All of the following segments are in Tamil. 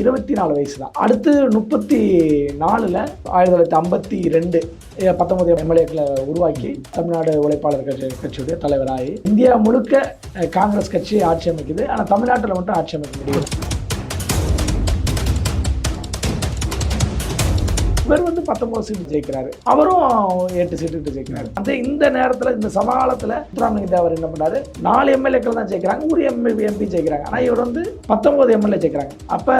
இருபத்தி நாலு வயசு தான் அடுத்து முப்பத்தி நாலில் ஆயிரத்தி தொள்ளாயிரத்தி ஐம்பத்தி ரெண்டு பத்தொன்பது எம்எல்ஏக்களை உருவாக்கி தமிழ்நாடு உழைப்பாளர் கட்சி கட்சியுடைய தலைவராகி இந்தியா முழுக்க காங்கிரஸ் கட்சி ஆட்சி அமைக்குது. ஆனால் தமிழ்நாட்டில் மட்டும் ஆட்சி அமைக்க முடியும் இவர் வந்து பத்தொன்பது சீட்டு ஜெயிக்கிறாரு. அவரும் எட்டு சீட்டு ஜெயிக்கிறாரு. அந்த இந்த நேரத்தில் இந்த சமகாலத்தில் முத்துராமலிங்க தேவர் என்ன பண்ணாரு? நாலு எம்எல்ஏக்கள் தான் ஜெயிக்கிறாங்க. ஒரு எம்எல்ஏ எம்பி ஜெயிக்கிறாங்க. ஆனால் இவர் வந்து பத்தொன்பது எம்எல்ஏ ஜெயிக்கிறாங்க. அப்போ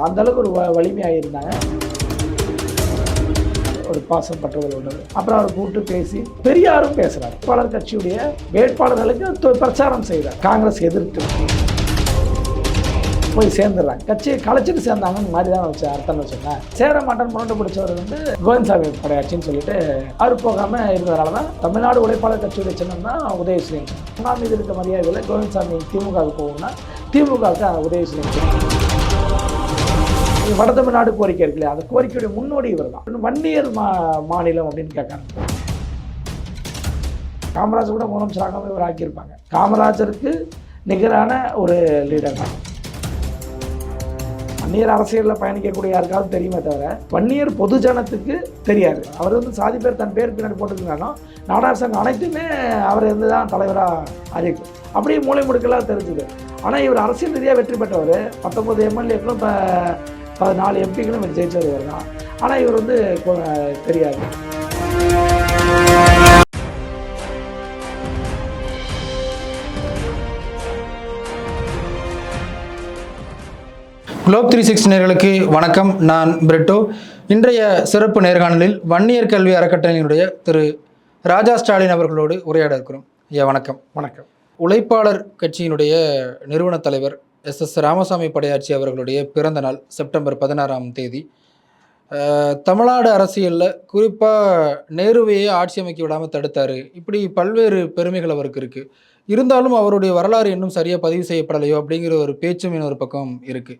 அந்த அளவுக்கு ஒரு வ- வலிமையாக இருந்தாங்க. ஒரு பாசம் பற்றுதல் உள்ளது அப்புறம் அவர் கூப்பிட்டு பேசி பெரியாரும் பேசுறாரு. வேட்பாளர் கட்சியுடைய வேட்பாளர்களுக்கு பிரச்சாரம் செய்கிறார் காங்கிரஸ் எதிர்த்து. போய் சேர்ந்துடுறாங்க. கட்சியை கலைச்சிட்டு சேர்ந்தாங்கன்னு மாதிரி தான் வச்சு அர்த்தம்னு வச்சுருந்தேன் சேர மாட்டேன் முரண்டு பிடிச்சவர் வந்து கோவிந்தசாமி படையாச்சின்னு சொல்லிட்டு அவர் போகாமல் இருந்ததுனால தான் தமிழ்நாடு உழைப்பாளர் கட்சியுடைய சின்னம் தான் உதயஸ்ரீன் ஒன்றாம் மீது இருக்க மரியாதையில் கோவிந்தசாமி திமுகவுக்கு போகணும்னா திமுகவுக்கு உதயஸ்ரீன் வட தமிழ்நாடு கோரிக்கை இருக்குல்ல அந்த கோரிக்கையுடைய முன்னோடி இவர் தான் வன்னியர் மா மாநிலம் அப்படின்னு கேட்காங்க. காமராஜர் கூட முதலமைச்சராக இவர் ஆக்கியிருப்பாங்க. காமராஜருக்கு நிகரான ஒரு லீடர் தான். வன்னியர் அரசியலில் பயணிக்கக்கூடிய யாருக்காவது தெரியுமே தவிர வன்னியர் பொதுஜனத்துக்கு தெரியாது. அவர் வந்து சாதி பேர் தன் பேர் பின்னாடி போட்டுருந்தாலும் நாடார் சங்கம் அனைத்துமே அவர் இருந்து தான் தலைவராக அறிவிக்கும் அப்படியே மூளை முடுக்கெல்லாம் தெரிஞ்சுது. ஆனால் இவர் அரசியல் ரீதியாக வெற்றி பெற்றவர். பத்தொம்பது எம்எல்ஏக்களும் இப்போ பதினாலு எம்பிக்களும் இவர் ஜெயிச்சவர் தான் ஆனால் இவர் வந்து தெரியாது. குளோப் த்ரீ சிக்ஸ் நேர்களுக்கு வணக்கம். நான் பிரிட்டோ. இன்றைய சிறப்பு நேர்காணலில் வன்னியர் கல்வி அறக்கட்டளையினுடைய திரு ராஜா ஸ்டாலின் அவர்களோடு உரையாட இருக்கிறோம். ஐயா வணக்கம். வணக்கம். உழைப்பாளர் கட்சியினுடைய நிறுவன தலைவர் எஸ் எஸ் ராமசாமி படையாச்சி அவர்களுடைய பிறந்த நாள் செப்டம்பர் பதினாறாம் தேதி. தமிழ்நாடு அரசியலில் குறிப்பாக நேருவையே ஆட்சி அமைக்க விடாமல் தடுத்தார். இப்படி பல்வேறு பெருமைகள் அவருக்கு இருக்குது இருந்தாலும் அவருடைய வரலாறு இன்னும் சரியாக பதிவு செய்யப்படலையோ அப்படிங்கிற ஒரு பேச்சும் இன்னொரு பக்கம் இருக்குது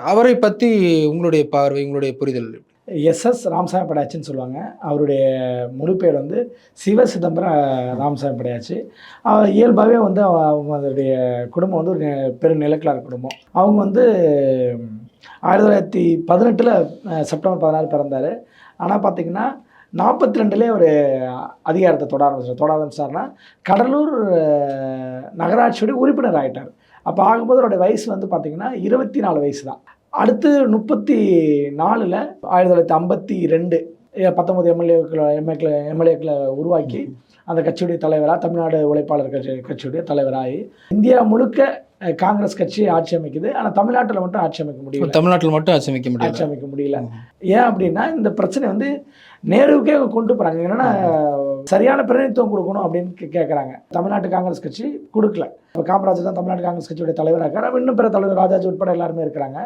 அவரை பற்றி உங்களுடைய பார்வை உங்களுடைய புரிதல் எஸ்எஸ் ராமசாமி படையாச்சின்னு சொல்லுவாங்க. அவருடைய முழு பேர் வந்து சிவ சிதம்பரம் ராமசாமி படையாச்சி. அவர் இயல்பாகவே வந்து அவ- குடும்பம் வந்து ஒரு பெரு நிலக்கிழார் குடும்பம். அவங்க வந்து ஆயிரத்தி தொள்ளாயிரத்தி பதினெட்டில் செப்டம்பர் பதினாறு பிறந்தார். ஆனால் பார்த்தீங்கன்னா நாற்பத்தி ரெண்டுலேயே ஒரு அதிகாரத்தை தொட ஆரம்பிச்சார். தொட ஆரம்பிச்சார்னா கடலூர் நகராட்சியுடைய உறுப்பினர் ஆகிட்டார் அப்போ ஆகும்போது அவருடைய வயசு வந்து பார்த்தீங்கன்னா இருபத்தி நாலு வயசு தான் அடுத்து முப்பத்தி நாலில் ஆயிரத்தி தொள்ளாயிரத்தி ஐம்பத்தி ரெண்டு பத்தொம்பது எம்எல்ஏக்களை எம்ஏக்களை எம்எல்ஏக்களை உருவாக்கி அந்த கட்சியுடைய தலைவராக தமிழ்நாடு உழைப்பாளர் கட்சி கட்சியுடைய தலைவராகி இந்தியா முழுக்க காங்கிரஸ் கட்சி ஆட்சி அமைக்குது. ஆனால் தமிழ்நாட்டில் மட்டும் ஆட்சி அமைக்க முடியல. தமிழ்நாட்டில் மட்டும் ஆட்சி அமைக்க ஆட்சி முடியல அமைக்க முடியல. ஏன் அப்படின்னா இந்த பிரச்சனை வந்து நேருவுக்கே கொண்டு போகிறாங்க என்னன்னா சரியான பிரதிநிதித்துவம் கொடுக்கணும் அப்படின்னு கேட்குறாங்க தமிழ்நாட்டு காங்கிரஸ் கட்சி கொடுக்கல. இப்போ காமராஜர் தான் தமிழ்நாடு காங்கிரஸ் கட்சியுடைய தலைவராக இருக்கார். இன்னும் பிற தலைவர் ராஜாஜி உட்பட எல்லாருமே இருக்கிறாங்க.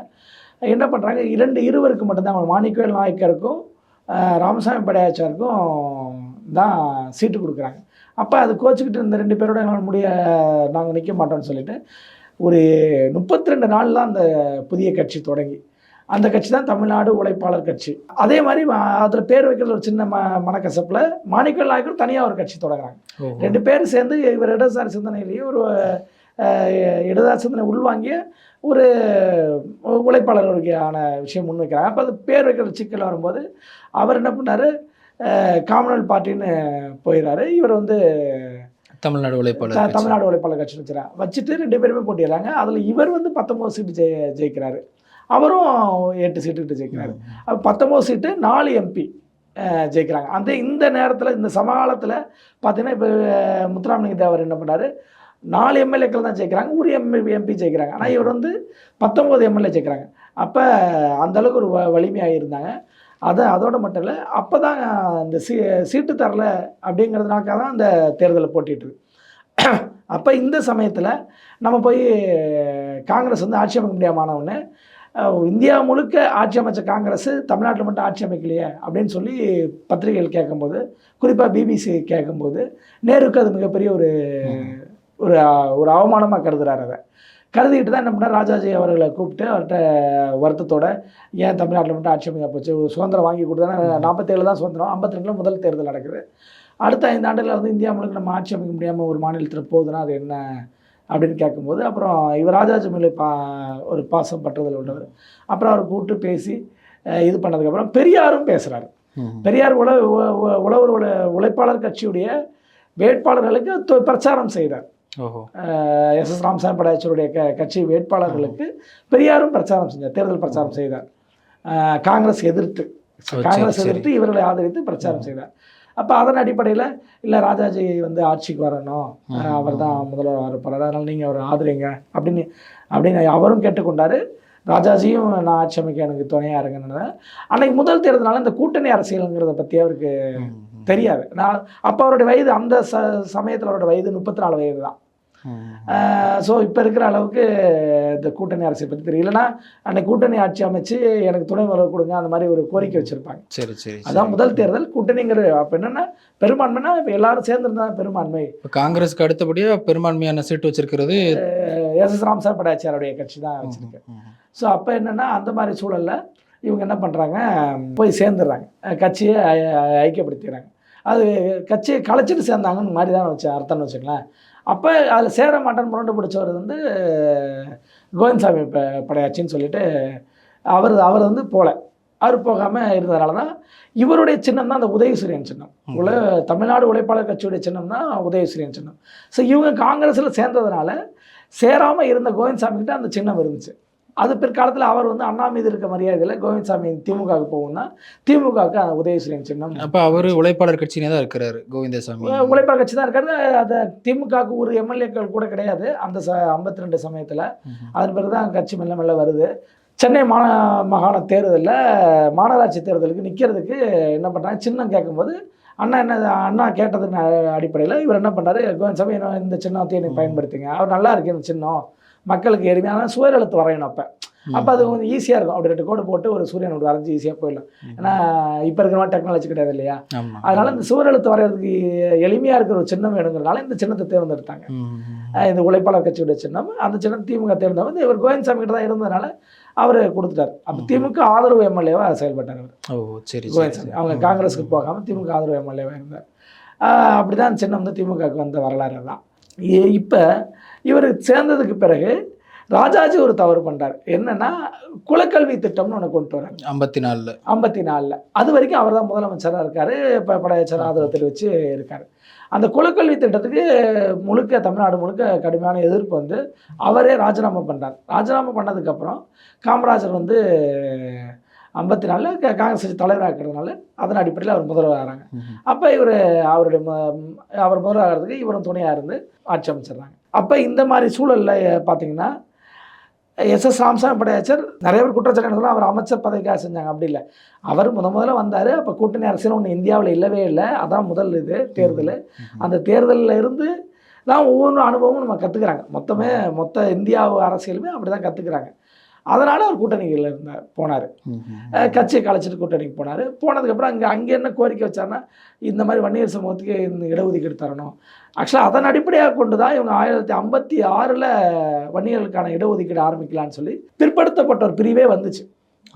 என்ன பண்ணுறாங்க இரண்டு இருவருக்கு மட்டும்தான் அவங்க மாணிக்கவேல் நாயக்கருக்கும் ராமசாமி படையாச்சாருக்கும் தான் சீட்டு கொடுக்குறாங்க. அப்போ அது கோச்சிக்கிட்டு இந்த ரெண்டு பேரோட எங்களால் முடிய நாங்கள் நிற்க மாட்டோம்னு சொல்லிட்டு ஒரு முப்பத்தி ரெண்டு நாள் தான் அந்த புதிய கட்சி தொடங்கி. அந்த கட்சி தான் தமிழ்நாடு உழைப்பாளர் கட்சி. அதே மாதிரி அதில் பேர் வைக்கிறது ஒரு சின்ன ம மனக்கசப்பில் மாணிக்கல் நாயக்கர் தனியாக ஒரு கட்சி தொடங்குறாங்க. ரெண்டு பேரும் சேர்ந்து இவர் இடதுசாரி சிந்தனையிலேயே ஒரு இடதுசாரி சிந்தனை உள்வாங்கிய ஒரு உழைப்பாளர்களுக்கான விஷயம் முன்வைக்கிறாங்க. அப்போ அது பேர் வைக்கிற சிக்கல் வரும்போது அவர் என்ன பண்ணார்? காமன்வெல்த் பார்ட்டின்னு போயிடுறாரு இவர் வந்து தமிழ்நாடு உழைப்பாளர். தமிழ்நாடு உழைப்பாளர் கட்சி வச்சுறாங்க. வச்சுட்டு ரெண்டு பேருமே போட்டிடுறாங்க அதில் இவர் வந்து பத்தொம்பது சீட்டு ஜெய ஜெயிக்கிறாரு. அவரும் எட்டு சீட்டு ஜெயிக்கிறாரு. பத்தொம்போது சீட்டு நாலு எம்பி ஜெயிக்கிறாங்க. அந்த இந்த நேரத்தில் இந்த சமகாலத்தில் பார்த்தீங்கன்னா இப்போ முத்துராமலிங்க தேவர் என்ன பண்ணாரு நாலு எம்எல்ஏக்கள் தான் ஜெயிக்கிறாங்க. ஒரு எம்எல் எம்பி ஜெயிக்கிறாங்க. ஆனால் இவர் வந்து பத்தொம்போது எம்எல்ஏ ஜெயிக்கிறாங்க. அப்போ அந்த அளவுக்கு ஒரு வ வலிமையாக இருந்தாங்க. அதை அதோட மட்டும் இல்லை அப்போ தான் இந்த சீ சீட்டு தரல அப்படிங்கிறதுனாக்காக தான் அந்த தேர்தலை போட்டிட்டு அப்போ இந்த சமயத்தில் நம்ம போய் காங்கிரஸ் வந்து ஆட்சி அமைக்க முடியாமனவுடனே இந்தியா முழுக்க ஆட்சி அமைச்ச காங்கிரஸ் தமிழ்நாட்டில் மட்டும் ஆட்சி அமைக்கலையே அப்படின்னு சொல்லி பத்திரிகைகள் கேட்கும்போது குறிப்பாக பிபிசி கேட்கும்போது நேருக்கு அது மிகப்பெரிய ஒரு ஒரு ஒரு அவமானமாக கருதுகிறார் அதை. கருதிக்கிட்டு தான் என்ன பண்ணார்? ராஜாஜி அவர்களை கூப்பிட்டு அவர்கிட்ட வருத்தத்தோட ஏன் தமிழ்நாட்டில் மட்டும் ஆட்சி அமைக்க போச்சு? ஒரு சுதந்திரம் வாங்கி கொடுத்தா நாற்பத்தேழு தான் சுதந்திரம் ஐம்பத்தி ரெண்டில் முதல் தேர்தல் நடக்குது. அடுத்த ஐந்து ஆண்டுகளில் வந்து இந்தியா முழுக்க நம்ம ஆட்சி அமைக்க முடியாமல் ஒரு மாநிலத்தில் போகுதுன்னா அது என்ன அப்படின்னு கேட்கும்போது அப்புறம் இவர் ராஜாஜி மேலே பா ஒரு பாசம் பற்றுதல் உள்ளவர். அப்புறம் அவர் கூப்பிட்டு பேசி இது பண்ணதுக்கப்புறம் பெரியாரும் பேசுகிறாரு பெரியார் உழ உழவர் உழ உழைப்பாளர் கட்சியுடைய வேட்பாளர்களுக்கு பிரச்சாரம் செய்தார். எஸ். எஸ். ராமசாமி படையாச்சருடைய க கட்சி வேட்பாளர்களுக்கு பெரியாரும் பிரச்சாரம் செஞ்சார் தேர்தல் பிரச்சாரம் செய்தார். காங்கிரஸ் எதிர்த்து காங்கிரஸ். எதிர்த்து இவர்களை ஆதரித்து பிரச்சாரம் செய்தார். அப்போ அதன் அடிப்படையில் இல்லை ராஜாஜி வந்து ஆட்சிக்கு வரணும். அவர் தான் முதல்வர் வர போகிறார் அதனால் நீங்கள் அவர் ஆதரிங்க. அப்படின்னு அப்படின்னு அவரும் கேட்டுக்கொண்டார். ராஜாஜியும் நான் ஆட்சி அமைக்க எனக்கு துணையாக இருங்கன்னு. அன்னைக்கு முதல் தேர்தல்னால இந்த கூட்டணி அரசியலுங்கிறத பற்றி அவருக்கு தெரியாது. நான் அப்போ அவருடைய வயது அந்த ச சமயத்தில் அவரோட வயது முப்பத்தி நாலு வயது தான் ஸோ இப்போ இருக்கிற அளவுக்கு இந்த கூட்டணி அரசியல் பற்றி தெரியல. இல்லைன்னா அன்னைக்கு கூட்டணி ஆட்சி அமைச்சு எனக்கு துணை முதல்வர் கொடுங்க அந்த மாதிரி ஒரு கோரிக்கை வச்சுருப்பாங்க. சரி சரி அதான் முதல் தேர்தல். கூட்டணிங்கிற அப்போ என்னென்னா பெரும்பான்மைனா இப்போ எல்லாரும் சேர்ந்துருந்தா பெரும்பான்மை. இப்போ காங்கிரஸ்க்கு அடுத்தபடியாக பெரும்பான்மையான சீட்டு வச்சிருக்கிறது எஸ் எஸ் ராம்சார் படாச்சாரோடைய கட்சி தான் வச்சுருக்கு. ஸோ அப்போ என்னென்னா அந்த மாதிரி சூழலில் இவங்க என்ன பண்ணுறாங்க போய் சேர்ந்துடுறாங்க கட்சியை ஐ- ஐ- ஐக்கியப்படுத்திடுறாங்க அது கட்சியை கலைச்சிட்டு சேர்ந்தாங்கன்னு மாதிரி தான் வச்சு அர்த்தம்னு வச்சுங்களேன் அப்போ அதில் சேர மாட்டேன்னு முரண்டு பிடிச்சவர் வந்து கோவிந்தசாமி ப படையாச்சின்னு சொல்லிட்டு அவர் அவர் வந்து போகல அவர் போகாமல் இருந்ததுனால தான் இவருடைய சின்னம் தான் அந்த உதயசூரியன் சின்னம். உல தமிழ்நாடு உழைப்பாளர் கட்சியுடைய சின்னம் தான் உதயசூரியன் சின்னம். ஸோ இவங்க காங்கிரஸில் சேர்ந்ததுனால சேராமல் இருந்த கோவிந்தசாமி கிட்ட அந்த சின்னம் இருந்துச்சு. அது பிற்காலத்தில் அவர் வந்து அண்ணா மீது இருக்க மரியாதையில் கோவிந்தசாமி திமுகவுக்கு போகும்னா திமுகவுக்கு உதயசூரியன் சின்னம். அப்போ அவர் உழைப்பாளர் கட்சியினே தான் இருக்கிறாரு கோவிந்தசாமி. உழைப்பாளர் கட்சி தான் இருக்காரு அந்த திமுகவுக்கு ஒரு எம்எல்ஏக்கள் கூட கிடையாது. அந்த ச ஐம்பத்தி ரெண்டு சமயத்தில். அதன் பிறகு தான் கட்சி மெல்ல மெல்ல வருது. சென்னை மா மாகாண தேர்தலில் மாநகராட்சி தேர்தலுக்கு நிற்கிறதுக்கு என்ன பண்ணுறாங்க சின்னம் கேட்கும்போது அண்ணா என்ன அண்ணா கேட்டதுன்னு அடிப்படையில் இவர் என்ன பண்ணாரு கோவிந்தசாமி என்ன இந்த சின்னத்தை எனக்கு பயன்படுத்துங்க. அவர் நல்லா இருக்கு இந்த சின்னம். மக்களுக்கு எளிமையான சுவர் எழுத்து வரையணும் அப்போ. அப்போ அது கொஞ்சம் ஈஸியாக இருக்கும். அப்படி ரெண்டு கோடு போட்டு ஒரு சூரியன் ஒன்று வரைஞ்சி ஈஸியாக போயிடலாம். ஏன்னா இப்போ இருக்கிற மாதிரி டெக்னாலஜி கிடையாது இல்லையா? அதனால இந்த சுவர் எழுத்து வரைகிறதுக்கு எளிமையாக இருக்கிற ஒரு சின்னம் வேணுங்கிறனால இந்த சின்னத்தை தேர்ந்தெடுத்தாங்க. இந்த உழைப்பாளர் கட்சியுடைய சின்னம் அந்த சின்னம் திமுக தேர்ந்தவர் வந்து இவர் கோவிந்தசாமி கிட்ட தான் இருந்ததுனால அவர் கொடுத்துட்டார். அப்போ திமுக ஆதரவு எம்எல்ஏவாக செயல்பட்டார் அவர். ஓ சரி சரி கோவிந்தசாமி அவங்க காங்கிரஸுக்கு போகாமல் திமுக ஆதரவு எம்எல்ஏவாக இருந்தார். ஆஹ் அப்படிதான் அந்த சின்னம் வந்து திமுகவுக்கு வந்த வரலாறு தான் இப்போ இவர் சேர்ந்ததுக்கு பிறகு ராஜாஜி ஒரு தவறு பண்றார். என்னன்னா குலக்கல்வி திட்டம்னு ஒன்று கொண்டு வராங்க. ஐம்பத்தி நாலில் ஐம்பத்தி நாலில் அது வரைக்கும் அவர் தான் முதலமைச்சராக இருக்கார் இப்போ படையச்சர் ஆதரவு தெரிவித்து இருக்கார். அந்த குலக்கல்வி திட்டத்துக்கு முழுக்க தமிழ்நாடு முழுக்க கடுமையான எதிர்ப்பு வந்து அவரே ராஜினாமா பண்ணுறார் ராஜினாமா பண்ணதுக்கப்புறம் காமராஜர் வந்து ஐம்பத்தி நாலில் காங்கிரஸ் கட்சி தலைவராக இருக்கிறதுனால அதன் அடிப்படையில் அவர் முதல்வர் ஆகிறாங்க அப்போ இவர் அவருடைய அவர் முதல்வர் ஆகிறதுக்கு இவரும் துணையாக இருந்து ஆட்சி அமைச்சிடுறாங்க. அப்போ இந்த மாதிரி சூழலில் பார்த்தீங்கன்னா எஸ் எஸ் ராமசாமி படையாச்சர் நிறைய பேர் குற்றச்சாட்டு அவர் அமைச்சர் பதவிக்காக செஞ்சாங்க. அப்படி இல்லை. அவர் முத முதல்ல வந்தார். அப்போ கூட்டணி அரசியல் ஒன்று இந்தியாவில் இல்லவே இல்லை. அதான் முதல் இது தேர்தல். அந்த தேர்தலில் இருந்து தான் ஒவ்வொரு அனுபவமும் நம்ம கற்றுக்குறாங்க மொத்தமே மொத்த இந்தியா அரசியலுமே அப்படி தான் கற்றுக்குறாங்க அதனால் அவர் கூட்டணிகளில் இருந்தார் போனார். கட்சியை கலைச்சிட்டு கூட்டணிக்கு போனார். போனதுக்கப்புறம் அங்கே அங்கே என்ன கோரிக்கை வச்சாருன்னா இந்த மாதிரி வன்னியர் சமூகத்துக்கு இந்த இடஒதுக்கீடு தரணும். ஆக்சுவலாக அதன் அடிப்படையாக கொண்டு தான் இவங்க ஆயிரத்தி ஐம்பத்தி ஆறில் வன்னியர்களுக்கான இடஒதுக்கீடு ஆரம்பிக்கலாம்னு சொல்லி பிற்படுத்தப்பட்ட ஒரு பிரிவே வந்துச்சு.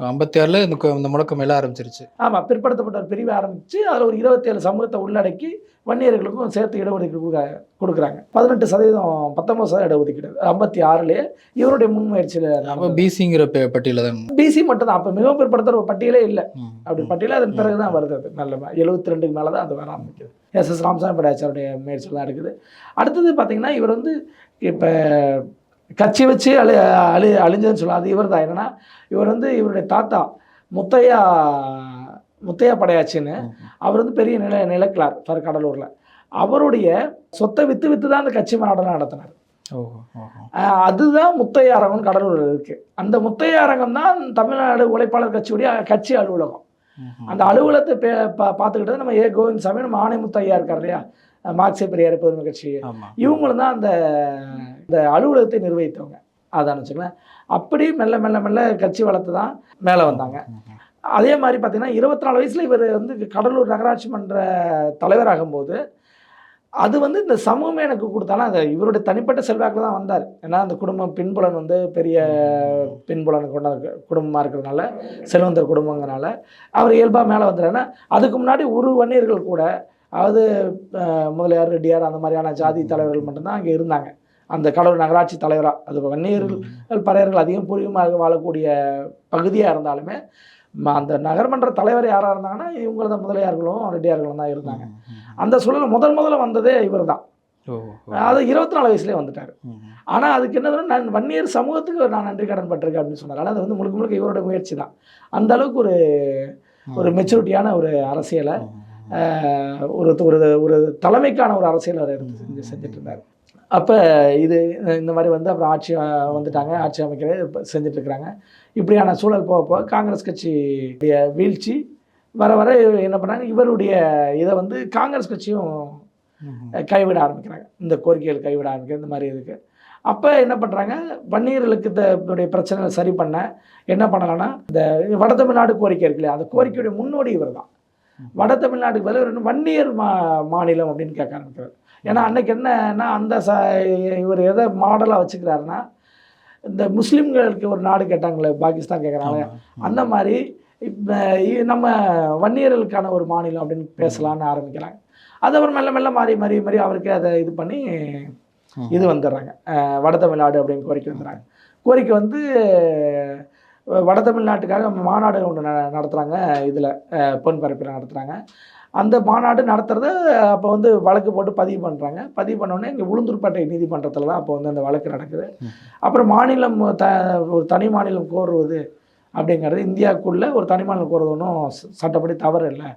ஐம்பத்தி ஆறில் இந்த இந்த முழக்கம் எல்லாம் ஆரம்பிச்சிருச்சு. ஆமாம் பிற்படுத்தப்பட்ட ஒரு பிரிவை ஆரம்பித்து அதில் ஒரு இருபத்தேழு சமூகத்தை உள்ளடக்கி வன்னியர்களுக்கும் சேர்த்து இடஒதுக்கீடு கொடுக்க கொடுக்குறாங்க. பதினெட்டு சதவீதம் பத்தொம்பது சதவீதம் இடஒதுக்கீடு. ஐம்பத்தி ஆறுலேயே இவருடைய முன்முயற்சியில் அப்போ பிசிங்கிற பட்டியலில் தான். பிசி மட்டும் தான் அப்போ மிகவும் பிற்படுத்துகிற ஒரு பட்டியலே இல்லை. அப்படி பட்டியல அதன் பிறகு தான் வருது அது. நல்ல எழுபத்தி ரெண்டுக்கு மேலே தான் அது வர ஆரம்பிக்குது. எஸ் எஸ் ராமசாமி படையாச்சாருடைய முயற்சியில் தான் இருக்குது அடுத்தது பார்த்தீங்கன்னா இவர் வந்து இப்போ கட்சி வச்சு அழி அழி அழிஞ்சதுன்னு சொல்லலாம். அது இவர் தான் என்னன்னா இவர் வந்து இவருடைய தாத்தா முத்தையா முத்தையா படையாச்சின்னு அவர் வந்து பெரிய நில நிலக்கிழார் ஃபார் கடலூரில். அவருடைய சொத்தை விற்று விற்று தான் அந்த கட்சி மாநாடெல்லாம் நடத்தினார். அதுதான் முத்தைய அரங்கம் கடலூரில் இருக்கு. அந்த முத்தைய அரங்கம் தான் தமிழ்நாடு உழைப்பாளர் கட்சியுடைய கட்சி அலுவலகம். அந்த அலுவலகத்தை பார்த்துக்கிட்டது நம்ம ஏ. கோவிந்தசாமி நம்ம ஆணைமுத்து ஐயா இருக்கார் இல்லையா? மார்க்சிய பெரியார் பொதுமை கட்சி இவங்களும் தான் அந்த இந்த அலுவலகத்தை நிர்வகித்தவங்க. அதான் வச்சுக்கலாம் அப்படி மெல்ல மெல்ல மெல்ல கட்சி வளர்த்து தான் மேலே வந்தாங்க. அதே மாதிரி பார்த்தீங்கன்னா இருபத்தி நாலு வயசில் இவர் வந்து கடலூர் நகராட்சி மன்ற தலைவராகும்போது அது வந்து இந்த சமூகமே எனக்கு கொடுத்தாலும் அது இவருடைய தனிப்பட்ட செல்வாக்கில் தான் வந்தார். ஏன்னா அந்த குடும்பம் பின்புலன் வந்து பெரிய பின்புலன் கொண்ட குடும்பமாக இருக்கிறதுனால செல்வந்தர் குடும்பங்கிறனால அவர் இயல்பாக மேலே வந்துடுறாரு. ஏன்னா அதுக்கு முன்னாடி ஒரு வன்னியர்கள் கூட அதாவது முதலியார் ரெட்டியார் அந்த மாதிரியான ஜாதி தலைவர்கள் மட்டும்தான் அங்கே இருந்தாங்க. அந்த கடலூர் நகராட்சி தலைவராக அது வன்னியர்கள் பறையர்கள் அதிகம் பூர்வீகமாக வாழக்கூடிய பகுதியாக இருந்தாலுமே அந்த நகர்மன்ற தலைவர் யாராக இருந்தாங்கன்னா இவங்க தான் முதலியார்களும் ரெட்டியார்களும் தான் இருந்தாங்க. அந்த சூழல் முதல் முதல்ல வந்ததே இவர் தான். அது இருபத்தி நாலு வயசுலேயே வந்துட்டார். ஆனால் அதுக்கு என்னதுன்னா நான் வன்னியர் சமூகத்துக்கு நான் நன்றி கடன் பட்டிருக்கேன் அப்படின்னு சொன்னார். ஆனால் அது வந்து முழுக்க முழுக்க இவரோட முயற்சி தான். அந்த அளவுக்கு ஒரு ஒரு மெச்சூரிட்டியான ஒரு அரசியலை ஒரு ஒரு ஒரு தலைமைக்கான ஒரு அரசியலை அவர் எடுத்து செஞ்சு செஞ்சுட்டு இருந்தார் அப்போ இது இந்த மாதிரி வந்து அப்புறம் ஆட்சி வந்துட்டாங்க. ஆட்சி அமைக்கிற இருக்கிறாங்க இப்படியான சூழல் போக போக காங்கிரஸ் கட்சியுடைய வீழ்ச்சி வர வர என்ன பண்ணாங்க? இவருடைய இதை வந்து காங்கிரஸ் கட்சியும் கைவிட ஆரம்பிக்கிறாங்க. இந்த கோரிக்கைகள் கைவிட ஆரம்பிக்கிற இந்த மாதிரி இருக்கு அப்போ என்ன பண்ணுறாங்க வன்னியர்களுக்கு இந்த இதனுடைய பிரச்சனைகளை சரி பண்ண என்ன பண்ணலாம்னா இந்த வட தமிழ்நாடு கோரிக்கை இருக்கு இல்லையா? அந்த கோரிக்கையுடைய முன்னோடி இவர் தான் வட தமிழ்நாட்டுக்கு பதில் வன்னியர் மா மாநிலம் அப்படின்னு கேட்க ஆரம்பிக்கிறார். ஏன்னா அன்னைக்கு என்னன்னா அந்த ச இவர் எதை மாடலாக வச்சுக்கிறாருன்னா இந்த முஸ்லீம்களுக்கு ஒரு நாடு கேட்டாங்களே பாகிஸ்தான் கேட்குறாங்க அந்த மாதிரி இப்போ நம்ம வன்னியர்களுக்கான ஒரு மாநிலம் அப்படின்னு பேசலான்னு ஆரம்பிக்கிறாங்க. அது அப்புறம் மெல்ல மெல்ல மாறி மாறி மாறி அவருக்கு அதை இது பண்ணி இது வந்துடுறாங்க. வட தமிழ்நாடு அப்படின்னு கோரிக்கை வந்துடுறாங்க. கோரிக்கை வந்து வட தமிழ்நாட்டுக்காக மாநாடு ஒன்று நடத்துகிறாங்க இதில் பொன் பரப்பில் நடத்துகிறாங்க அந்த மாநாடு நடத்துறத அப்போ வந்து வழக்கு போட்டு பதிவு பண்ணுறாங்க பதிவு பண்ணோடனே இங்கே உளுந்தூர்பேட்டை நீதிமன்றத்தில் தான் அப்போ வந்து அந்த வழக்கு நடக்குது. அப்புறம் மாநிலம் த ஒரு தனி மாநிலம் கோருவது அப்படிங்கிறது இந்தியாவுக்குள்ளே ஒரு தனி மாநிலம் கோருவது ஒன்றும் சட்டப்படி தவறு இல்லை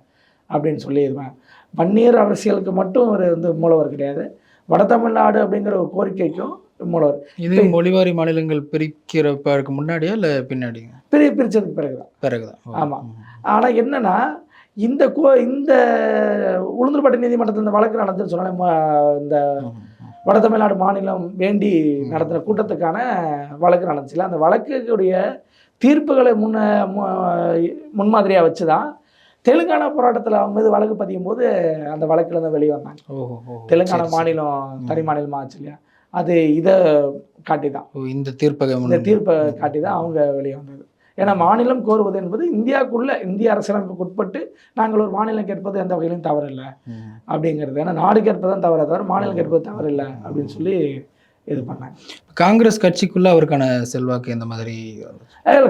அப்படின்னு சொல்லி இதுவாங்க வன்னியர் அரசியலுக்கு மட்டும் ஒரு வந்து மூலவர் கிடையாது. வட தமிழ்நாடு அப்படிங்கிற ஒரு கோரிக்கைக்கும் மூலவர். இது மொழிவாரி மாநிலங்கள் பிரிக்கிறப்ப முன்னாடியா இல்லை பின்னாடிங்க பிரி பிரிச்சதுக்கு பிறகு தான் பிறகுதான். ஓ. ஆமா. ஆனால் என்னன்னா இந்த கோ இந்த உளுந்தூர்பேட்டை நீதிமன்றத்தில் இந்த வழக்கு நடந்துன்னு சொன்னாலே இந்த. வட தமிழ்நாடு மாநிலம் வேண்டி நடத்துகிற கூட்டத்துக்கான வழக்கு நடந்துச்சுல அந்த வழக்குடைய தீர்ப்புகளை முன்ன முன்மாதிரியாக வச்சு தான் தெலுங்கானா போராட்டத்தில் அவங்க மீது வழக்கு பதியும் போது அந்த வழக்குல இருந்து வெளியே வந்தாங்க. தெலுங்கானா. மாநிலம் தனி மாநிலமா ஆச்சு இல்லையா? அது இதை காட்டி தான் இந்த தீர்ப்பகை இந்த தீர்ப்பை காட்டி தான் அவங்க வெளியே வந்தது. ஏன்னா மாநிலம் கோருவது என்பது இந்தியாவுக்குள்ள இந்திய அரசியலமைப்புக்கு உட்பட்டு நாங்கள் ஒரு மாநிலம் கேட்பது எந்த வகையிலும் தவறு இல்லை ம். அப்படிங்கிறது. ஏன்னா நாடு கேட்பது தான் தவறு தவிர மாநிலம் கேட்பது தவறு இல்லை அப்படின்னு சொல்லி இது பண்ணாங்க. காங்கிரஸ் கட்சிக்குள்ள அவருக்கான செல்வாக்கு இந்த மாதிரி?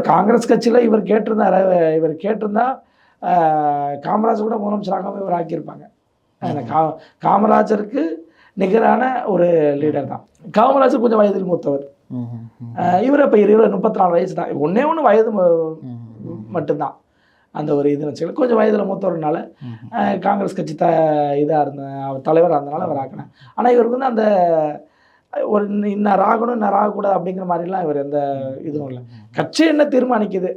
காங்கிரஸ் கட்சியில் இவர் கேட்டிருந்தாரு இவர் கேட்டிருந்தா ஆஹ், காமராஜர் கூட முதலமைச்சராகாம இவர் ஆக்கியிருப்பாங்க. காமராஜருக்கு நிகரான ஒரு லீடர் தான். காமராஜர் கொஞ்சம் வயதில் மூத்தவர். இவர் இப்போ இருபது முப்பத்தி நாலு வயசு தான். ஒன்றே ஒன்று வயது மட்டும்தான். அந்த ஒரு இது வச்சுக்கல கொஞ்சம் வயதில் மூத்தவர்னால காங்கிரஸ் கட்சி த இதாக இருந்த தலைவராக இருந்தனால அவர் ஆக்கினேன் ஆனால் இவருக்கு வந்து அந்த ஒரு இன்ன- இன்னார் ஆகணும் இன்னார் ஆகக்கூடாது அப்படிங்கிற மாதிரிலாம் இவர் எந்த இதுவும் இல்லை. கட்சி என்ன தீர்மானிக்குது?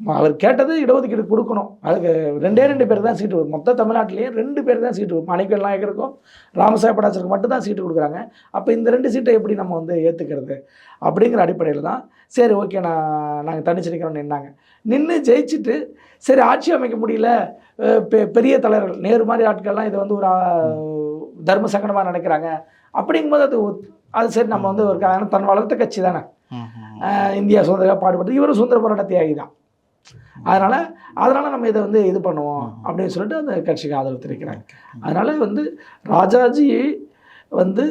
அவர் கேட்டது இடஒதுக்கீடு கொடுக்கணும். அதுக்கு ரெண்டே ரெண்டு பேர் தான் சீட்டு. மொத்த தமிழ்நாட்டிலேயே ரெண்டு பேர் தான் சீட்டு மாணிக்கல் நாயக்கருக்கும் ராமசாமி படாச்சருக்கு மட்டும் தான் சீட்டு கொடுக்குறாங்க. அப்போ இந்த ரெண்டு சீட்டை எப்படி நம்ம வந்து ஏற்றுக்கிறது அப்படிங்கிற அடிப்படையில் தான் சரி ஓகே நான் நாங்கள் தனிச்சு நிற்கிறோம்னு நின்னாங்க. நின்று ஜெயிச்சுட்டு சரி ஆட்சி அமைக்க முடியல. பெ- பெரிய தலைவர்கள் நேரு மாதிரி ஆட்கள்லாம் இதை வந்து ஒரு தர்ம சங்கடமாக நினைக்கிறாங்க. அப்படிங்கும்போது அது அது சரி நம்ம வந்து ஒரு தன் வளர்த்த கட்சி தானே. இந்தியா சுதந்திரம் பாடுபட்டு இவரும் சுதந்திர போராட்ட தியாகி தான். அதனால் அதனால் நம்ம இதை வந்து இது பண்ணுவோம் அப்படின்னு சொல்லிட்டு அந்த கட்சிக்கு ஆதரவு தெரிவிக்கிறாங்க. அதனால் வந்து ராஜாஜி வந்து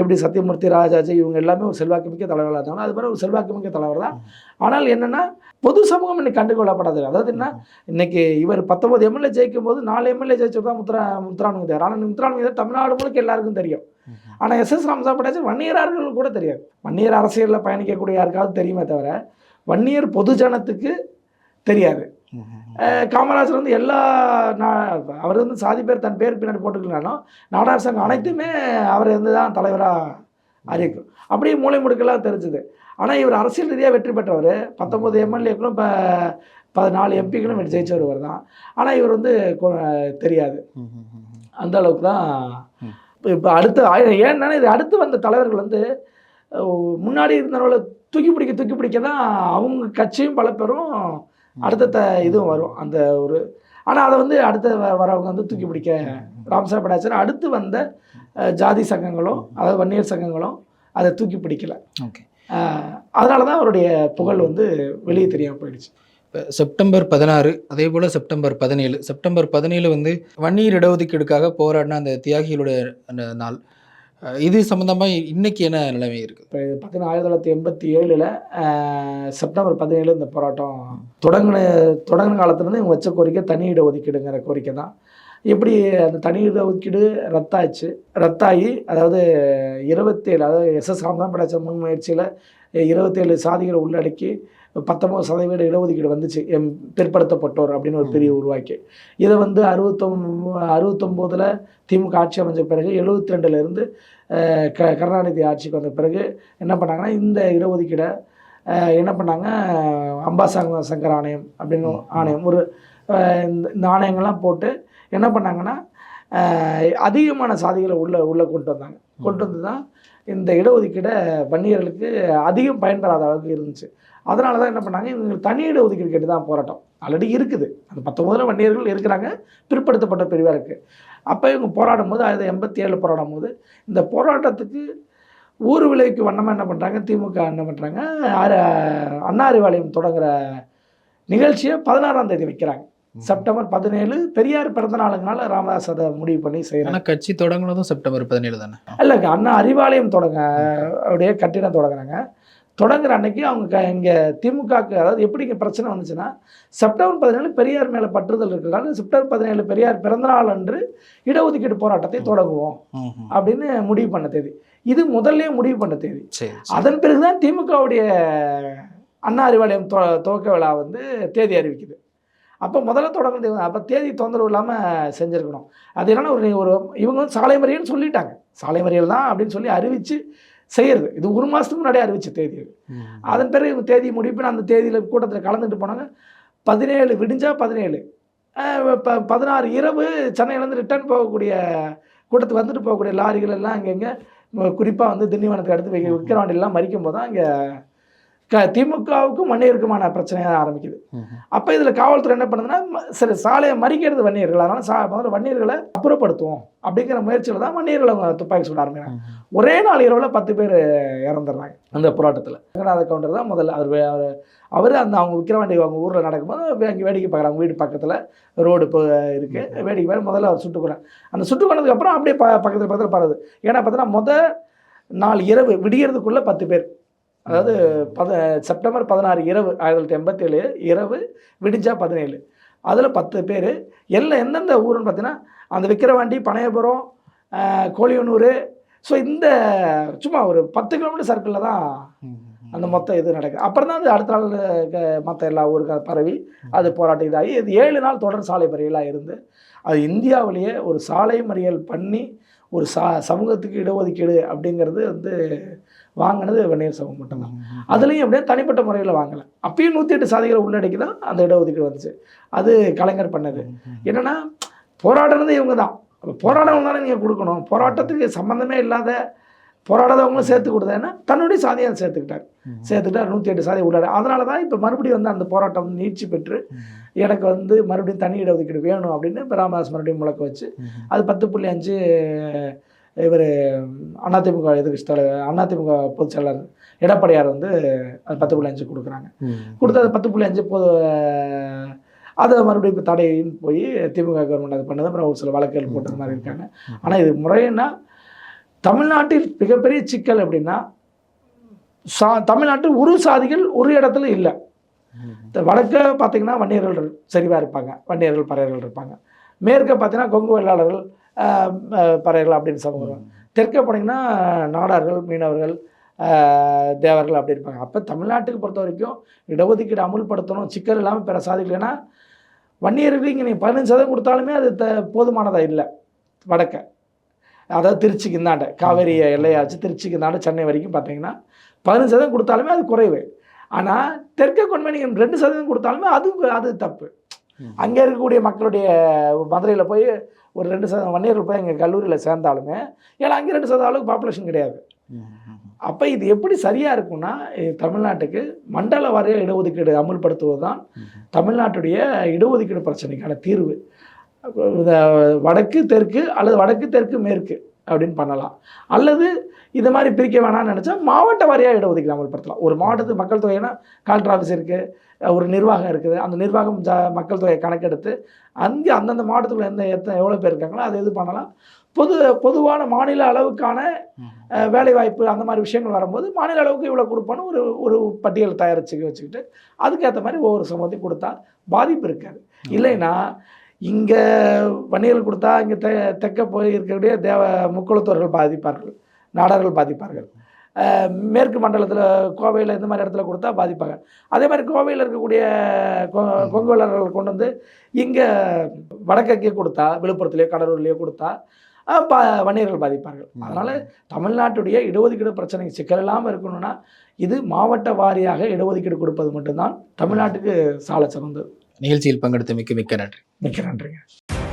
எப்படி சத்யமூர்த்தி ராஜாஜி இவங்க எல்லாமே ஒரு செல்வாக்கு மிக்க தலைவர்களாக இருந்தாலும் அது மாதிரி ஒரு செல்வாக்கு மிக்க தலைவர் தான். ஆனால் என்னென்னா பொது சமூகம் இன்னைக்கு கண்டுகொள்ளப்படாது. அதாவது என்ன? இன்னைக்கு இவர் பத்தொன்பது எம்எல்ஏ ஜெயிக்கும் போது நாலு எம்எல்ஏ ஜெயிச்சது தான் முத்ரா முத்ரானுங்க ஆனால் முத்ரானுங்க தமிழ்நாடு முழுக்க எல்லாருக்கும் தெரியும். ஆனால் எஸ் எஸ் ராமசா பட்டாச்சு வன்னியரார்கள் கூட தெரியாது. வன்னியர் அரசியலில் பயணிக்கக்கூடிய யாருக்காவது தெரியுமே தவிர வன்னியர் பொதுஜனத்துக்கு தெரியாது. காமராஜர் வந்து எல்லா அவர் வந்து சாதி பேர் தன் பேர் பின்னாடி போட்டுக்கலனாலும் நாடார் சங்கம் அனைத்துமே அவர் வந்து தான் தலைவராக அறிவிக்கும். அப்படியே மூளை முடுக்கெல்லாம் தெரிஞ்சுது. ஆனால் இவர் அரசியல் ரீதியாக வெற்றி பெற்றவர். பத்தொம்பது எம்எல்ஏக்களும் இப்போ பதினாலு எம்பிக்களும் வெற்றி ஜெயிச்சவர் தான். ஆனால் இவர் வந்து தெரியாது. அந்த அளவுக்கு தான் ம். இப்போ அடுத்து ஏன்னா இது அடுத்து வந்த தலைவர்கள் வந்து முன்னாடி இருந்தவர்களை தூக்கி பிடிக்க தூக்கி பிடிக்க தான் அவங்க கட்சியும் பல பேரும் அடுத்த இதுவும் வரும். அந்த ஒரு ஆனால் அதை வந்து அடுத்த வரவங்க வந்து தூக்கி பிடிக்க ராமசாமி படாச்சர் அடுத்து வந்த ஜாதி சங்கங்களும் அதாவது வன்னியர் சங்கங்களும் அதை தூக்கி பிடிக்கல. ஓகே. அதனால தான் அவருடைய புகழ் வந்து வெளியே தெரியாமல் போயிடுச்சு. இப்போ செப்டம்பர் பதினாறு அதே போல் செப்டம்பர் பதினேழு. செப்டம்பர் பதினேழு வந்து வன்னியர் இடஒதுக்கீடுக்காக போராடின அந்த தியாகிகளுடைய அந்த நாள். இது சம்மந்தமாக இன்னைக்கு என்ன நிலைமை இருக்குது? இப்போ இது பார்த்தீங்கன்னா ஆயிரத்தி தொள்ளாயிரத்தி எண்பத்தி ஏழில் செப்டம்பர் பதினேழு இந்த போராட்டம் தொடங்கின தொடங்கின காலத்துலேருந்து இவங்க வச்ச கோரிக்கை தனி இட ஒதுக்கீடுங்கிற கோரிக்கை தான். எப்படி அந்த தனி இட ஒதுக்கீடு ரத்தாச்சு ரத்தாகி அதாவது இருபத்தேழு அதாவது எஸ்எஸ் ராமதாம்படாச்ச முன் முயற்சியில் இருபத்தேழு சாதிகளை உள்ளடக்கி பத்தொம்பது சதவீத இடஒதுக்கீடு வந்துச்சு. எம் பிற்படுத்தப்பட்டோர் அப்படின்னு ஒரு பிரிவு உருவாக்கி. இதை வந்து அறுபத்தொம் அறுபத்தொம்போதில் திமுக ஆட்சி அமைஞ்ச பிறகு எழுபத்தி ரெண்டுலேருந்து க கருணாநிதி ஆட்சிக்கு வந்த பிறகு என்ன பண்ணாங்கன்னா இந்த இடஒதுக்கீடை என்ன பண்ணாங்க? அம்பாசங்க சங்கர் ஆணையம் அப்படின்னு ஆணையம் ஒரு இந்த ஆணையங்கள்லாம் போட்டு என்ன பண்ணாங்கன்னா அதிகமான சாதிகளை உள்ள உள்ளே கொண்டு வந்தாங்க. கொண்டு வந்து தான் இந்த இடஒதுக்கீடை வன்னியர்களுக்கு அதிகம் பயன்பெறாத அளவுக்கு இருந்துச்சு. அதனால தான் என்ன பண்ணாங்க? இவங்க தனி இடஒதுக்கீடு கேட்டு தான் போராட்டம். ஆல்ரெடி இருக்குது. அந்த பத்தொம்போதில் வன்னியர்கள் இருக்கிறாங்க. பிற்படுத்தப்பட்ட பிரிவாக இருக்குது அப்போ இவங்க போராடும் போது ஆயிரத்தி எண்பத்தி ஏழில் போராடும் போது இந்த போராட்டத்துக்கு ஊர் விளைவுக்கு வண்ணமாக என்ன பண்ணுறாங்க திமுக என்ன பண்ணுறாங்க அண்ணா அறிவாலயம் தொடங்குற நிகழ்ச்சியை பதினாறாம் தேதி வைக்கிறாங்க. செப்டம்பர் பதினேழு பெரியார் பிறந்த நாளுங்கனால ராமதாஸ் அதை முடிவு பண்ணி ஆனால் கட்சி தொடங்குனதும் செப்டம்பர் பதினேழு தானே? இல்லைங்க அண்ணா அறிவாலயம் தொடங்க அப்படியே கட்டிடம் தொடங்குறாங்க. தொடங்குற அன்னைக்கு அவங்க இங்கே திமுகவுக்கு அதாவது எப்படி இங்கே பிரச்சனை வந்துச்சுன்னா செப்டம்பர் பதினேழு பெரியார் மேலே பற்றுதல் இருக்கிறதுனால செப்டம்பர் பதினேழு பெரியார் பிறந்தநாள் அன்று இடஒதுக்கீடு போராட்டத்தை தொடங்குவோம். அப்படின்னு முடிவு பண்ண தேதி. இது முதல்லயே முடிவு பண்ண தேதி. அதன் பிறகுதான் திமுகவுடைய அண்ணா அறிவாலயம் துவக்க விழா வந்து தேதி அறிவிக்குது. அப்போ முதல்ல தொடங்குறது இவங்க. அப்போ தேதி தொந்தரவு இல்லாமல் செஞ்சுருக்கணும். அது என்னன்னா ஒரு ஒரு இவங்க வந்து சாலை மறியல்னு சொல்லிட்டாங்க. சாலை மறியல் தான் அப்படின்னு சொல்லி அறிவித்து செய்யறது. இது ஒரு மாதத்துக்கு முன்னாடியே அறிவிச்ச தேதி. அதன் பிறகு இவங்க தேதி முடிவு பண்ணி அந்த தேதியில் கூட்டத்தில் கலந்துட்டு போனாங்க. பதினேழு விடிஞ்சா பதினேழு. இப்போ பதினாறு இரவு சென்னையிலேருந்து ரிட்டர்ன் போகக்கூடிய கூட்டத்துக்கு வந்துட்டு போகக்கூடிய லாரிகள் எல்லாம் அங்கங்கே குறிப்பாக வந்து திண்டிவனத்துக்கு அடுத்து வைக்க விக்கிரவாண்டிலாம் மறிக்கும் போது தான் இங்கே க திமுகவுக்கும் வன்னியருக்குமான பிரச்சனையாக ஆரம்பிக்குது. ம்ஹும். அப்போ இதில் காவல்துறை என்ன பண்ணுதுன்னா சரி சாலையை மறிக்கிறது வன்னியர்கள். அதனால் சா முதல்ல வன்னியர்களை அப்புறப்படுத்துவோம். அப்படிங்கிற முயற்சியில் தான் வன்னியர்களை அவங்க துப்பாக்கி சுட ஆரம்பிக்கிறாங்க. ஒரே நாள் இரவில் பத்து பேர் இறந்துடுறாங்க அந்த போராட்டத்தில். ரங்கநாத கவுண்டர் தான் முதல்ல அவர் அவர் அவர் அந்த அவங்க விக்கிரவாண்டி அவங்க ஊரில் நடக்கும்போது அங்கே வேடிக்கை பார்க்குறாங்க. வீடு பக்கத்தில் ரோடு இப்போ இருக்குது வேடிக்கை பார்த்து முதல்ல அவர் சுட்டு அந்த சுட்டு கொண்டதுக்கப்புறம் அப்படியே ப பக்கத்தில் பக்கத்தில் பரவுது ஏன்னா பார்த்தீங்கன்னா முத நாள் இரவு விடியறதுக்குள்ளே பத்து பேர். அதாவது பத செப்டம்பர் பதினாறு இரவு ஆயிரத்தி தொள்ளாயிரத்தி எண்பத்தேழு இரவு விடிஞ்சா பதினேழு. அதில் பத்து பேர் எல்லாம் எந்தெந்த ஊருன்னு பார்த்தீங்கன்னா அந்த விக்கிரவாண்டி பனையபுரம் கோழியனூர். ஸோ இந்த சும்மா ஒரு பத்து கிலோமீட்டர் சர்க்கிளில் தான். அந்த மொத்த இது நடக்குது. அப்புறம் தான் அது அடுத்த நாள் மற்ற எல்லா ஊருக்கு பரவி அது போராட்டம் இதாகி இது ஏழு நாள் தொடர் சாலை மறியலாக இருந்து அது இந்தியாவிலேயே ஒரு சாலை மறியல் பண்ணி ஒரு சா சமூகத்துக்கு இடஒதுக்கீடு அப்படிங்கிறது வந்து வாங்கினது வன்னியர் சமூகம் மட்டும்தான். அதுலேயும் அப்படியே தனிப்பட்ட முறையில் வாங்கலை அப்பயும் நூற்றி எட்டு சாதிகளை உள்ளடக்கி தான் அந்த இடஒதுக்கீடு வந்துச்சு அது கலைஞர் பண்ணது. என்னன்னா போராடுறது இவங்க தான் அப்போ போராடவங்க தானே நீங்கள் கொடுக்கணும் போராட்டத்துக்கு சம்மந்தமே இல்லாத போராடாதவங்களும் சேர்த்து கொடுத்தேன்னா தன்னுடைய சாதியை சேர்த்துக்கிட்டார். சேர்த்துக்கிட்டார் நூற்றி எட்டு சாதி உள்ளாடு அதனால தான் இப்போ மறுபடியும் வந்து அந்த போராட்டம் நீட்சி பெற்று. எனக்கு வந்து மறுபடியும் தனி இடஒதுக்கீடு வேணும் அப்படின்னு இப்போ ராமதாஸ் மறுபடியும் முழக்க வச்சு. அது பத்து புள்ளி அஞ்சு இவர் அதிமுக எதிர்கட்சி தலைவர் அதிமுக பொதுச் செயலாளர் எடப்பாடியார் வந்து அது பத்து புள்ளி அஞ்சு கொடுக்குறாங்க. கொடுத்து அது பத்து புள்ளி அஞ்சு பொது அதை மறுபடியும் இப்போ தடையின்னு போய் திமுக கவர்மெண்ட் அது பண்ணது அப்புறம் ஒரு சில வழக்குகள் போட்டது மாதிரி இருக்காங்க. ஆனால் இது முறைன்னா தமிழ்நாட்டில் மிகப்பெரிய சிக்கல் எப்படின்னா சா தமிழ்நாட்டில் ஒரு சாதிகள் ஒரு இடத்துல இல்லை. வடக்க பார்த்தீங்கன்னா வன்னியர்கள் செறிவாக இருப்பாங்க வன்னியர்கள் பறையர்கள் இருப்பாங்க. மேற்க பார்த்தீங்கன்னா கொங்கு வெள்ளாளர்கள் பறையர்கள் அப்படின்னு வரும். தெற்க போனீங்கன்னா நாடார்கள் மீனவர்கள் தேவர்கள் அப்படி இருப்பாங்க. அப்போ தமிழ்நாட்டுக்கு பொறுத்த வரைக்கும் இடஒதுக்கீடு அமுல்படுத்தணும் சிக்கல் இல்லாமல் பிற சாதிகள் ஏன்னா வன்னியருக்கு இங்கே நீங்கள் பதினஞ்சு சதவீதம் கொடுத்தாலுமே அது த போதுமானதாக இல்லை வடக்க. அதாவது திருச்சிக்கு இந்தாண்ட காவேரி எல்லையாச்சு திருச்சிக்கு இந்தாண்ட சென்னை வரைக்கும் பார்த்தீங்கன்னா பதினஞ்சு சதவீதம் கொடுத்தாலுமே அது குறைவு. ஆனால் தெற்க கொண்டு நீங்கள் ரெண்டு சதவீதம் கொடுத்தாலுமே அது அது தப்பு. அங்கே இருக்கக்கூடிய மக்களுடைய மதுரையில் போய் ஒரு ரெண்டு சதவீதம் வன்னியர்கள் போய் எங்கள் கல்லூரியில் சேர்ந்தாலுமே ஏன்னா அங்கே ரெண்டு சதவீதம் அளவுக்கு பாப்புலேஷன் கிடையாது. அப்போ இது எப்படி சரியாக இருக்கும்னா தமிழ்நாட்டுக்கு மண்டல வாரிய இடஒதுக்கீடு அமுல்படுத்துவது தான். தமிழ்நாட்டுடைய இடஒதுக்கீடு பிரச்சனைக்கான தீர்வு. வடக்கு தெற்கு அல்லது வடக்கு தெற்கு மேற்கு அப்படின்னு பண்ணலாம். அல்லது இது மாதிரி பிரிக்க வேணாம்னு நினச்சா மாவட்ட வாரியாக இடஒதுக்கீடு அமல்படுத்தலாம் ஒரு மாவட்டத்துக்கு மக்கள் தொகைனா கலெக்டர் ஆஃபீஸ் இருக்குது ஒரு நிர்வாகம் இருக்குது. அந்த நிர்வாகம் ஜா மக்கள் தொகையை கணக்கெடுத்து அங்கே அந்தந்த மாவட்டத்துக்குள்ள எந்த எத்தனை எவ்வளோ பேர் இருக்காங்களோ அதை இது பண்ணலாம். பொது பொதுவான மாநில அளவுக்கான வேலைவாய்ப்பு அந்த மாதிரி விஷயங்கள் வரும்போது மாநில அளவுக்கு இவ்வளோ கொடுப்போன்னு ஒரு ஒரு பட்டியல் தயாரிச்சு வச்சுக்கிட்டு அதுக்கேற்ற மாதிரி ஒவ்வொரு சமூகத்தையும் கொடுத்தா பாதிப்பு இருக்காது. இல்லைன்னா இங்கே வன்னியர்கள் கொடுத்தா இங்கே தெ தெற்க போய் இருக்கக்கூடிய தேவ முக்குளத்தோர்கள் பாதிப்பார்கள். நாடார்கள் பாதிப்பார்கள். மேற்கு மண்டலத்தில் கோவையில் இந்த மாதிரி இடத்துல கொடுத்தா பாதிப்பாங்க. அதே மாதிரி கோவையில் இருக்கக்கூடிய கொ- கொங்கு வேளர்கள் கொண்டு வந்து இங்கே வடக்கே கொடுத்தா விழுப்புரத்துலேயோ கடலூர்லேயோ கொடுத்தா பா வன்னியர்கள் பாதிப்பார்கள். அதனால் தமிழ்நாட்டுடைய இடஒதுக்கீடு பிரச்சனை சிக்கல் இல்லாமல் இருக்கணும்னா இது மாவட்ட வாரியாக இடஒதுக்கீடு கொடுப்பது மட்டும்தான் தமிழ்நாட்டுக்கு சால சிறந்தது. நிகழ்ச்சியில் பங்கெடுத்த மிக்க மிக்க நன்றி. மிக்க நன்றிங்க.